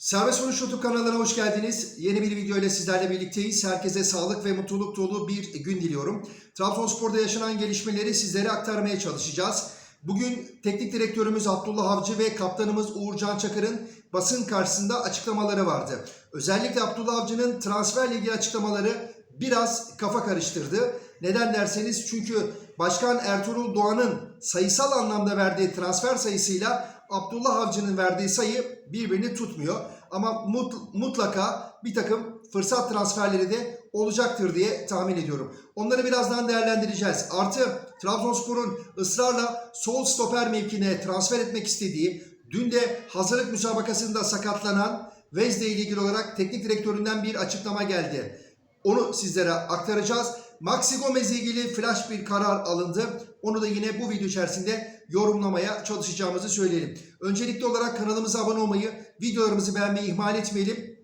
Serbest Vuruş YouTube kanalına hoş geldiniz. Yeni bir video ile sizlerle birlikteyiz. Herkese sağlık ve mutluluk dolu bir gün diliyorum. Trabzonspor'da yaşanan gelişmeleri sizlere aktarmaya çalışacağız. Bugün teknik direktörümüz Abdullah Avcı ve kaptanımız Uğurcan Çakır'ın basın karşısında açıklamaları vardı. Özellikle Abdullah Avcı'nın transferle ilgili açıklamaları biraz kafa karıştırdı. Neden derseniz çünkü Başkan Ertuğrul Doğan'ın sayısal anlamda verdiği transfer sayısıyla Abdullah Avcı'nın verdiği sayı birbirini tutmuyor. Ama mut- mutlaka bir takım fırsat transferleri de olacaktır diye tahmin ediyorum. Onları birazdan değerlendireceğiz. Artı Trabzonspor'un ısrarla sol stoper mevkine transfer etmek istediği, dün de hazırlık müsabakasında sakatlanan Vezde ile ilgili olarak teknik direktöründen bir açıklama geldi. Onu sizlere aktaracağız. Maxi Gomez ilgili flash bir karar alındı. Onu da yine bu video içerisinde yorumlamaya çalışacağımızı söyleyelim. Öncelikli olarak kanalımıza abone olmayı, videolarımızı beğenmeyi ihmal etmeyelim.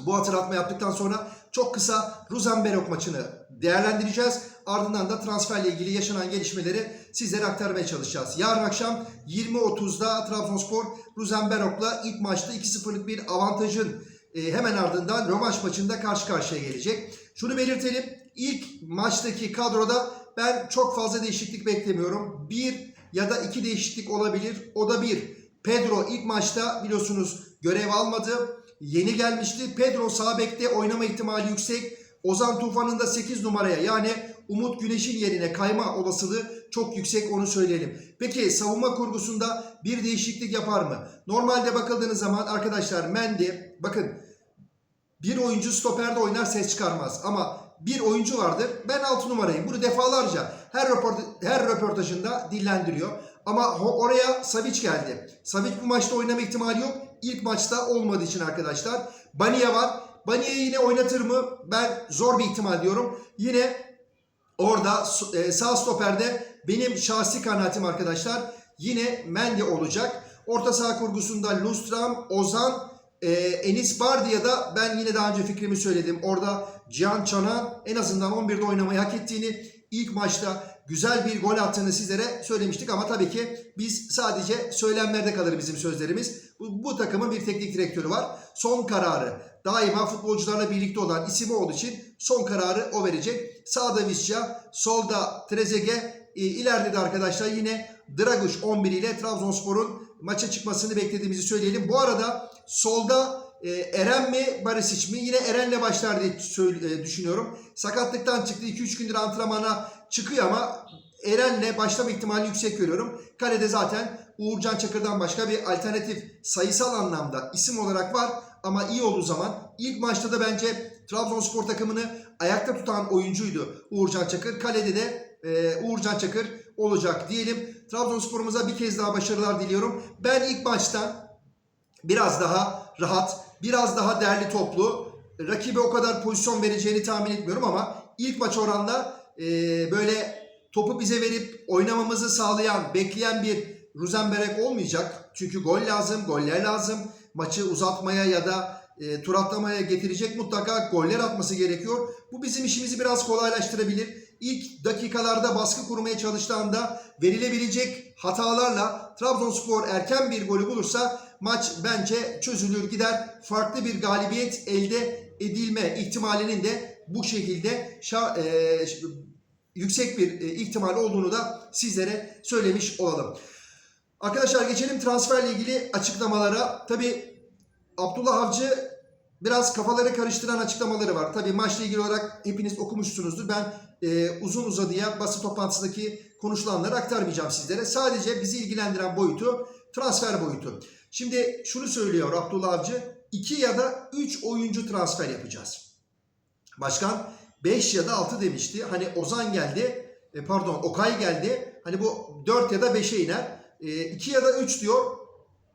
Bu hatırlatma yaptıktan sonra çok kısa Rosenberg maçını değerlendireceğiz. Ardından da transferle ilgili yaşanan gelişmeleri sizlere aktarmaya çalışacağız. Yarın akşam 20.30'da Trabzonspor Rosenberg'la ilk maçta 2-0'lık bir avantajın e, hemen ardından rövanş maçında karşı karşıya gelecek. Şunu belirtelim. İlk maçtaki kadroda ben çok fazla değişiklik beklemiyorum. Bir ya da iki değişiklik olabilir. O da bir. Pedro ilk maçta biliyorsunuz görev almadı. Yeni gelmişti. Pedro sağ bekte oynama ihtimali yüksek. Ozan Tufan'ın da 8 numaraya yani Umut Güneş'in yerine kayma olasılığı çok yüksek onu söyleyelim. Peki savunma kurgusunda bir değişiklik yapar mı? Normalde bakıldığınız zaman arkadaşlar Mendy bakın bir oyuncu stoperde oynar ses çıkarmaz ama bir oyuncu vardır. Ben 6 numarayım. Bunu defalarca her röport her röportajında dillendiriyor. Ama oraya Savic geldi. Savic bu maçta oynama ihtimali yok. İlk maçta olmadığı için arkadaşlar. Bania var. Bania'yı yine oynatır mı? Ben zor bir ihtimal diyorum. Yine orada e, sağ stoperde benim şahsi kanaatim arkadaşlar yine Mendy olacak. Orta saha kurgusunda Lustram, Ozan, e, Enis Bardiya'da ben yine daha önce fikrimi söyledim. Orada Cihan Çan'a en azından 11'de oynamayı hak ettiğini ilk maçta güzel bir gol attığını sizlere söylemiştik ama tabii ki biz sadece söylemlerde kalır bizim sözlerimiz. Bu, bu takımın bir teknik direktörü var. Son kararı daima futbolcularla birlikte olan ismi olduğu için son kararı o verecek. Sağda Visca, solda Trezeguet, e, ileride de arkadaşlar yine Draguş 11 ile Trabzonspor'un maça çıkmasını beklediğimizi söyleyelim. Bu arada solda e, Eren mi Barisic mi? Yine Eren'le başlar diye e, düşünüyorum. Sakatlıktan çıktı. 2-3 gündür antrenmana çıkıyor ama Eren'le başlama ihtimali yüksek görüyorum. Kalede zaten Uğurcan Çakır'dan başka bir alternatif sayısal anlamda isim olarak var. Ama iyi olduğu zaman ilk maçta da bence Trabzonspor takımını ayakta tutan oyuncuydu Uğurcan Çakır. Kalede de e, Uğurcan Çakır olacak diyelim. Trabzonspor'umuza bir kez daha başarılar diliyorum. Ben ilk maçtan biraz daha rahat, biraz daha derli toplu, rakibe o kadar pozisyon vereceğini tahmin etmiyorum ama ilk maç oranda e, böyle topu bize verip oynamamızı sağlayan, bekleyen bir Rosenberg olmayacak. Çünkü gol lazım, goller lazım. Maçı uzatmaya ya da e, tur atlamaya getirecek mutlaka goller atması gerekiyor. Bu bizim işimizi biraz kolaylaştırabilir. İlk dakikalarda baskı kurmaya çalıştığında verilebilecek hatalarla Trabzonspor erken bir golü bulursa maç bence çözülür gider. Farklı bir galibiyet elde edilme ihtimalinin de bu şekilde şa- e, yüksek bir e, ihtimal olduğunu da sizlere söylemiş olalım. Arkadaşlar geçelim transferle ilgili açıklamalara. Tabi Abdullah Avcı biraz kafaları karıştıran açıklamaları var. Tabi maçla ilgili olarak hepiniz okumuşsunuzdur. Ben e, uzun uzadıya basın toplantısındaki konuşulanları aktarmayacağım sizlere. Sadece bizi ilgilendiren boyutu transfer boyutu. Şimdi şunu söylüyor Abdullah Avcı. 2 ya da 3 oyuncu transfer yapacağız. Başkan 5 ya da 6 demişti. Hani Ozan geldi. e, pardon Okay geldi. Hani bu 4 ya da 5'e iner. 2 ya da 3 diyor.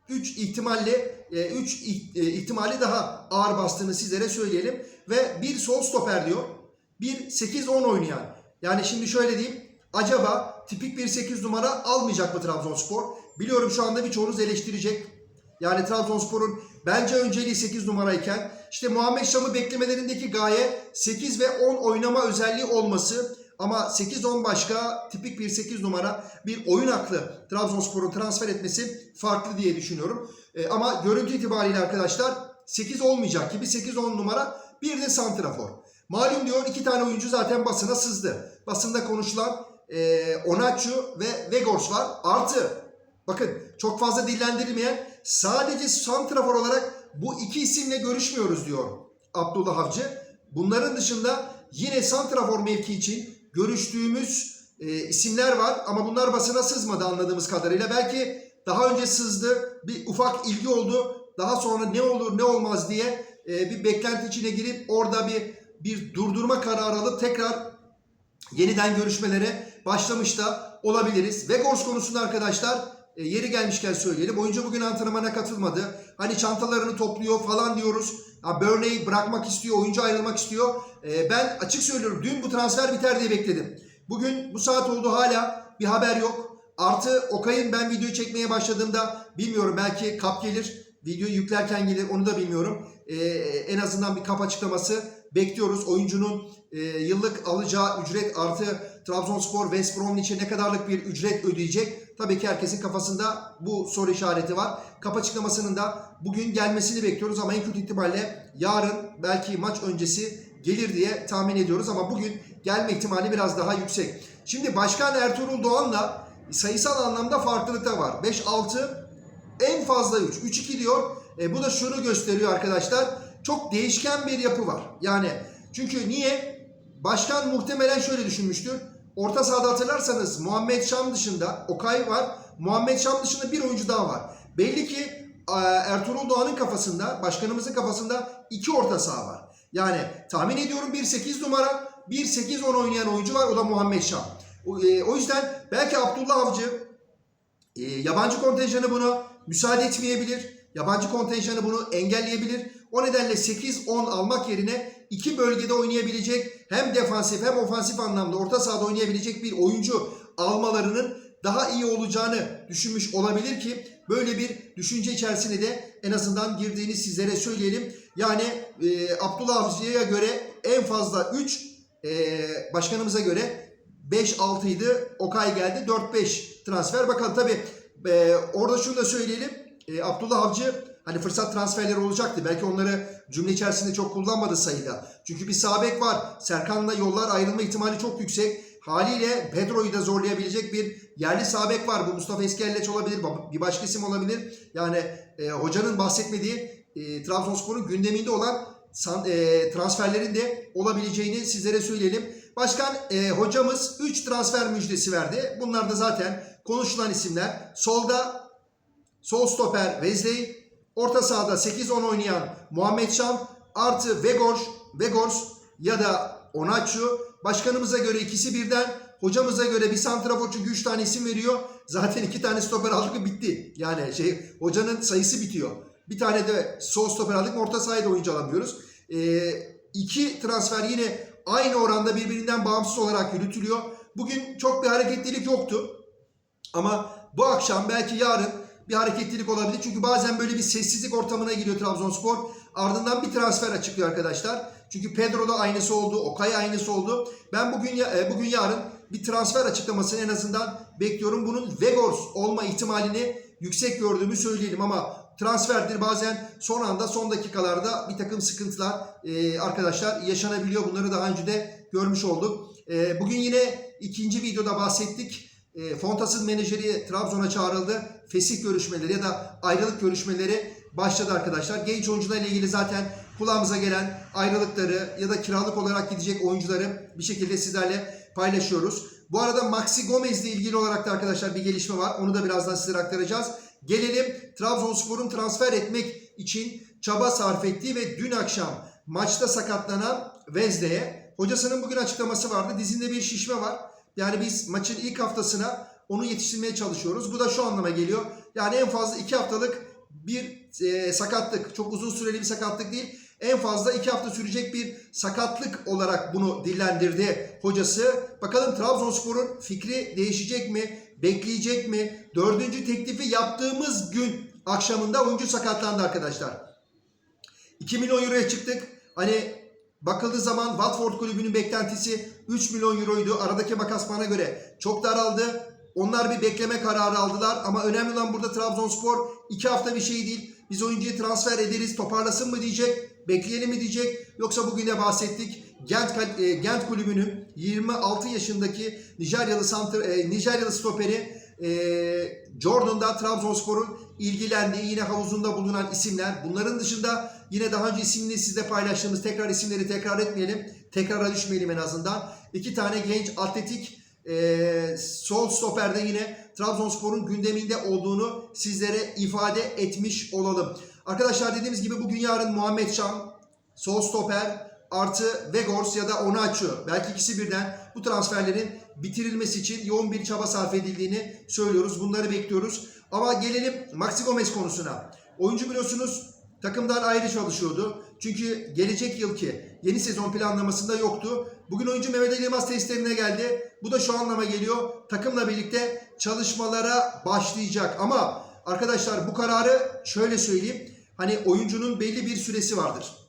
3 ihtimalle 3 ihtimali daha ağır bastığını sizlere söyleyelim. Ve bir sol stoper diyor. Bir 8-10 oynayan. Yani şimdi şöyle diyeyim. Acaba tipik bir 8 numara almayacak mı Trabzonspor? Biliyorum şu anda birçoğunuz eleştirecek. Yani Trabzonspor'un bence önceliği 8 numarayken işte Muhammed Şam'ı beklemelerindeki gaye 8 ve 10 oynama özelliği olması ama 8-10 başka tipik bir 8 numara bir oyun aklı Trabzonspor'un transfer etmesi farklı diye düşünüyorum. E, ama görüntü itibariyle arkadaşlar 8 olmayacak gibi 8-10 numara bir de santrafor. Malum diyor iki tane oyuncu zaten basına sızdı. Basında konuşulan e, Onaçu ve Vegors var. Artı bakın çok fazla dillendirilmeyen sadece santrafor olarak bu iki isimle görüşmüyoruz diyor Abdullah Avcı. Bunların dışında yine santrafor mevki için görüştüğümüz e, isimler var ama bunlar basına sızmadı anladığımız kadarıyla. Belki daha önce sızdı, bir ufak ilgi oldu. Daha sonra ne olur ne olmaz diye e, bir beklenti içine girip orada bir bir durdurma kararı alıp tekrar yeniden görüşmelere başlamış da olabiliriz. Vegors konusunda arkadaşlar e, yeri gelmişken söyleyelim. Oyuncu bugün antrenmana katılmadı. Hani çantalarını topluyor falan diyoruz. Ha, Burnley bırakmak istiyor, oyuncu ayrılmak istiyor. E, ben açık söylüyorum dün bu transfer biter diye bekledim. Bugün bu saat oldu hala bir haber yok. Artı Okay'ın ben videoyu çekmeye başladığımda bilmiyorum belki kap gelir. Videoyu yüklerken gelir onu da bilmiyorum. E, en azından bir kap açıklaması bekliyoruz. Oyuncunun e, yıllık alacağı ücret artı Trabzonspor West Bromwich'e ne kadarlık bir ücret ödeyecek? Tabii ki herkesin kafasında bu soru işareti var. Kap açıklamasının da bugün gelmesini bekliyoruz ama en kötü ihtimalle yarın belki maç öncesi gelir diye tahmin ediyoruz ama bugün gelme ihtimali biraz daha yüksek. Şimdi Başkan Ertuğrul Doğan'la sayısal anlamda farklılık da var. 5-6 en fazla 3. 3-2 diyor. E, bu da şunu gösteriyor arkadaşlar. Çok değişken bir yapı var. Yani çünkü niye? Başkan muhtemelen şöyle düşünmüştür. Orta sahada hatırlarsanız Muhammed Şam dışında Okay var. Muhammed Şam dışında bir oyuncu daha var. Belli ki e, Ertuğrul Doğan'ın kafasında, başkanımızın kafasında iki orta saha var. Yani tahmin ediyorum bir 8 numara, bir 8-10 oynayan oyuncu var. O da Muhammed Şam. O, e, yüzden belki Abdullah Avcı e, yabancı kontenjanı buna müsaade etmeyebilir. Yabancı kontenjanı bunu engelleyebilir. O nedenle 8-10 almak yerine iki bölgede oynayabilecek hem defansif hem ofansif anlamda orta sahada oynayabilecek bir oyuncu almalarının daha iyi olacağını düşünmüş olabilir ki böyle bir düşünce içerisine de en azından girdiğini sizlere söyleyelim. Yani e, Abdullah Avcı'ya göre en fazla 3, e, başkanımıza göre 5-6 idi. Okay geldi 4-5 transfer. Bakalım tabi e, orada şunu da söyleyelim. E, Abdullah Avcı hani fırsat transferleri olacaktı. Belki onları cümle içerisinde çok kullanmadı sayıda. Çünkü bir sağ bek var. Serkan'la yollar ayrılma ihtimali çok yüksek. Haliyle Pedro'yu da zorlayabilecek bir yerli sağ bek var. Bu Mustafa Eskelleç olabilir. Bir başka isim olabilir. Yani e, hocanın bahsetmediği e, Trabzonspor'un gündeminde olan san, e, transferlerin de olabileceğini sizlere söyleyelim. Başkan e, hocamız 3 transfer müjdesi verdi. Bunlar da zaten konuşulan isimler. Solda sol stoper Wesley, orta sahada 8-10 oynayan Muhammed Şam artı Vegors, Vegors ya da Onaçu. Başkanımıza göre ikisi birden, hocamıza göre bir santrafor çünkü 3 tane isim veriyor. Zaten 2 tane stoper aldık bitti. Yani şey hocanın sayısı bitiyor. Bir tane de sol stoper aldık mı orta sahada oyuncu alamıyoruz. E, iki transfer yine aynı oranda birbirinden bağımsız olarak yürütülüyor. Bugün çok bir hareketlilik yoktu. Ama bu akşam belki yarın bir hareketlilik olabilir. Çünkü bazen böyle bir sessizlik ortamına giriyor Trabzonspor. Ardından bir transfer açıklıyor arkadaşlar. Çünkü Pedro da aynısı oldu, Okay aynısı oldu. Ben bugün e, bugün yarın bir transfer açıklamasını en azından bekliyorum. Bunun Vegors olma ihtimalini yüksek gördüğümü söyleyelim ama transferdir bazen son anda son dakikalarda bir takım sıkıntılar e, arkadaşlar yaşanabiliyor. Bunları daha önce de görmüş olduk. E, bugün yine ikinci videoda bahsettik. E, Fontas'ın menajeri Trabzon'a çağrıldı. Fesih görüşmeleri ya da ayrılık görüşmeleri başladı arkadaşlar. Genç oyuncularla ilgili zaten kulağımıza gelen ayrılıkları ya da kiralık olarak gidecek oyuncuları bir şekilde sizlerle paylaşıyoruz. Bu arada Maxi Gomez ile ilgili olarak da arkadaşlar bir gelişme var. Onu da birazdan sizlere aktaracağız. Gelelim Trabzonspor'un transfer etmek için çaba sarf ettiği ve dün akşam maçta sakatlanan Vezde'ye. Hocasının bugün açıklaması vardı. Dizinde bir şişme var. Yani biz maçın ilk haftasına onu yetiştirmeye çalışıyoruz. Bu da şu anlama geliyor. Yani en fazla iki haftalık bir e, sakatlık. Çok uzun süreli bir sakatlık değil. En fazla iki hafta sürecek bir sakatlık olarak bunu dillendirdi hocası. Bakalım Trabzonspor'un fikri değişecek mi? Bekleyecek mi? Dördüncü teklifi yaptığımız gün akşamında oyuncu sakatlandı arkadaşlar. 2 milyon euroya çıktık. Hani bakıldığı zaman Watford kulübünün beklentisi 3 milyon euroydu. Aradaki makas bana göre çok daraldı. Onlar bir bekleme kararı aldılar ama önemli olan burada Trabzonspor 2 hafta bir şey değil. Biz oyuncuyu transfer ederiz, toparlasın mı diyecek, bekleyelim mi diyecek. Yoksa bugün de bahsettik. Gent, e, Gent kulübünün 26 yaşındaki Nijeryalı, santr, e, Nijeryalı stoperi e, Jordan'da Trabzonspor'un ilgilendiği yine havuzunda bulunan isimler. Bunların dışında yine daha önce isimini sizle paylaştığımız tekrar isimleri tekrar etmeyelim. Tekrara düşmeyelim en azından. İki tane genç atletik e, sol stoperde yine Trabzonspor'un gündeminde olduğunu sizlere ifade etmiş olalım. Arkadaşlar dediğimiz gibi bugün yarın Muhammed Şam, sol stoper artı Vegors ya da Onaçu belki ikisi birden bu transferlerin bitirilmesi için yoğun bir çaba sarf edildiğini söylüyoruz. Bunları bekliyoruz. Ama gelelim Maxi Gomez konusuna. Oyuncu biliyorsunuz takımdan ayrı çalışıyordu. Çünkü gelecek yılki yeni sezon planlamasında yoktu. Bugün oyuncu Mehmet Ali Yılmaz testlerine geldi. Bu da şu anlama geliyor. Takımla birlikte çalışmalara başlayacak. Ama arkadaşlar bu kararı şöyle söyleyeyim. Hani oyuncunun belli bir süresi vardır.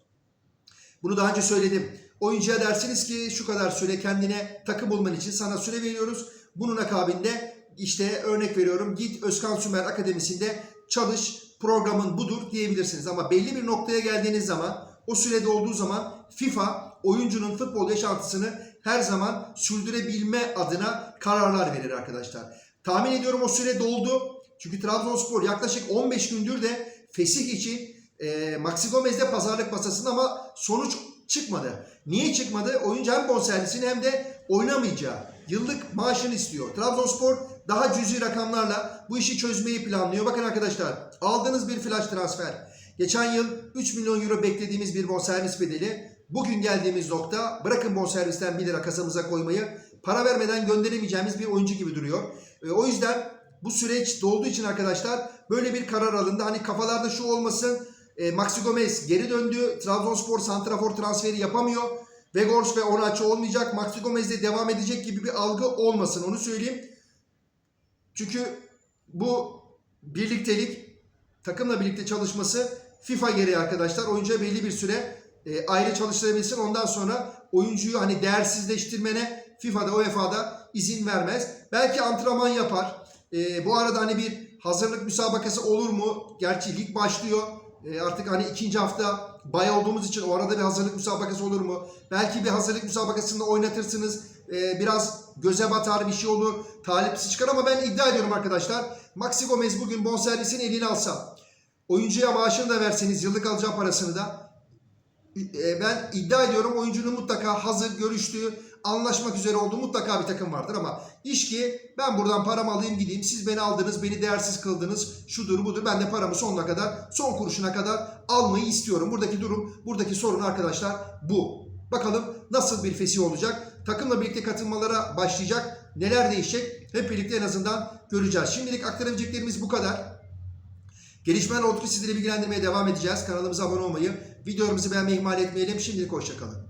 Bunu daha önce söyledim. Oyuncuya dersiniz ki şu kadar süre kendine takım bulman için sana süre veriyoruz. Bunun akabinde işte örnek veriyorum git Özkan Sümer Akademisi'nde çalış programın budur diyebilirsiniz. Ama belli bir noktaya geldiğiniz zaman o sürede olduğu zaman FIFA oyuncunun futbol yaşantısını her zaman sürdürebilme adına kararlar verir arkadaşlar. Tahmin ediyorum o süre doldu. Çünkü Trabzonspor yaklaşık 15 gündür de fesih için e, Maxi Gomez'de pazarlık masasında ama sonuç çıkmadı. Niye çıkmadı? Oyuncu hem bonservisini hem de oynamayacağı yıllık maaşını istiyor. Trabzonspor daha cüzi rakamlarla bu işi çözmeyi planlıyor. Bakın arkadaşlar aldığınız bir flash transfer. Geçen yıl 3 milyon euro beklediğimiz bir bonservis bedeli. Bugün geldiğimiz nokta bırakın bonservisten 1 lira kasamıza koymayı para vermeden gönderemeyeceğimiz bir oyuncu gibi duruyor. E, o yüzden bu süreç dolduğu için arkadaşlar böyle bir karar alındı. Hani kafalarda şu olmasın e, Maxi Gomez geri döndü. Trabzonspor santrafor transferi yapamıyor. Vegors ve Onaço olmayacak. Maxi Gomez de devam edecek gibi bir algı olmasın onu söyleyeyim. Çünkü bu birliktelik takımla birlikte çalışması FIFA gereği arkadaşlar. Oyuncuya belli bir süre e, ayrı çalıştırabilsin. Ondan sonra oyuncuyu hani değersizleştirmene FIFA'da UEFA'da izin vermez. Belki antrenman yapar. E, bu arada hani bir hazırlık müsabakası olur mu? Gerçi lig başlıyor. E, artık hani ikinci hafta bay olduğumuz için o arada bir hazırlık müsabakası olur mu? Belki bir hazırlık müsabakasında oynatırsınız. E, biraz göze batar bir şey olur. Talipsiz çıkar ama ben iddia ediyorum arkadaşlar. Maxi Gomez bugün bonservisini eline alsa. Oyuncuya maaşını da verseniz yıllık alacağı parasını da e, ben iddia ediyorum oyuncunun mutlaka hazır görüştüğü anlaşmak üzere olduğu mutlaka bir takım vardır ama iş ki ben buradan paramı alayım gideyim siz beni aldınız beni değersiz kıldınız şudur budur ben de paramı sonuna kadar son kuruşuna kadar almayı istiyorum. Buradaki durum buradaki sorun arkadaşlar bu. Bakalım nasıl bir fesih olacak takımla birlikte katılmalara başlayacak neler değişecek hep birlikte en azından göreceğiz. Şimdilik aktarabileceklerimiz bu kadar. Gelişmeler oldukça sizleri bilgilendirmeye devam edeceğiz. Kanalımıza abone olmayı, videolarımızı beğenmeyi ihmal etmeyelim. Şimdilik hoşçakalın.